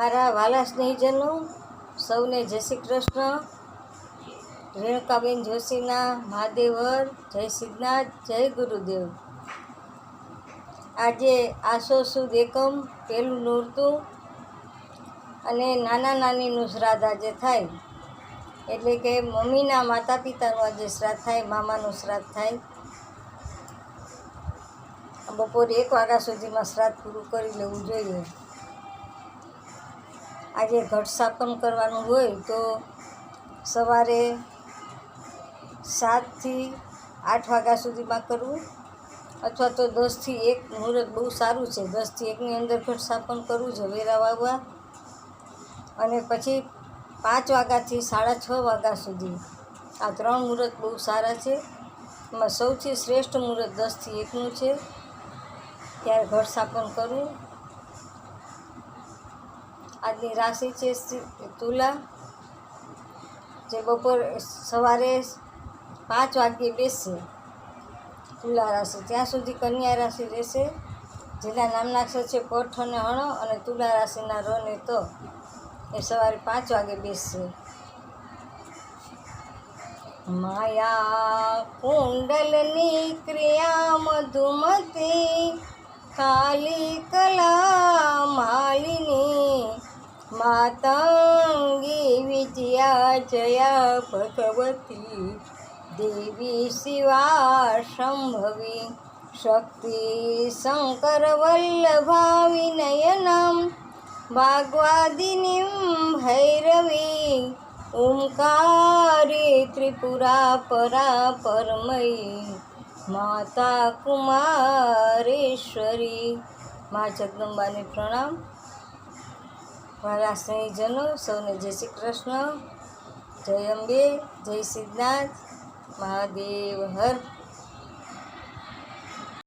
મારા વાલા સ્નેહીજનો, સૌને જય શ્રી કૃષ્ણ. રેણુકાબેન જોશીના મહાદેવર, જય સિદ્ધનાથ, જય ગુરુદેવ. આજે આસો સુદ એકમ પહેલું નોરતું અને નાના નાનીનું શ્રાદ્ધ આજે થાય. એટલે કે મમ્મીના માતા પિતાનું આજે શ્રાદ્ધ થાય, મામાનું શ્રાદ્ધ થાય. બપોરે એક વાગ્યા સુધીમાં શ્રાદ્ધ પૂરું કરી લેવું જોઈએ. આજે ઘટ સ્થાપન કરવાનું હોય તો સવારે સાતથી આઠ વાગ્યા સુધીમાં કરવું અથવા તો દસથી એક મુહૂર્ત બહુ સારું છે. દસથી એકની અંદર ઘટ સ્થાપન કરવું ઝવેરા વાવવા અને પછી પાંચ વાગ્યાથી સાડા છ વાગ્યા સુધી. આ ત્રણ મુહૂર્ત બહુ સારા છે. એમાં સૌથી શ્રેષ્ઠ મુહૂર્ત દસથી એકનું છે. ત્યારે ઘર સ્થાપન કરવું. આજની રાશિ છે તુલા, જે બપોર સવારે પાંચ વાગ્યે બેસશે તુલા રાશિ, ત્યાં સુધી કન્યા રાશિ રહેશે, જેના નામના અક્ષર છે પઠ અને હણો અને તુલા રાશિના ર ને તો. એ સવારે પાંચ વાગે બેસશે માયા કુંડલની ક્રિયા મધુમતી, કાલી કલા માલિની માતંગી વિજયા જયા ભગવતી. દેવી શિવા સંભવી. શક્તિ શંકર વલ્લભા વિનયનમ ભાગવાદિનીમ ભૈરવી. ઓમકારી ત્રિપુરા પરા પરમયી માતા કુમારેશ્વરી. મા જગદંબાને પ્રણામ. મારા સ્નેહીજનો સૌને જય શ્રી કૃષ્ણ. જય અંબે જય સિદ્ધનાથ મહાદેવ હર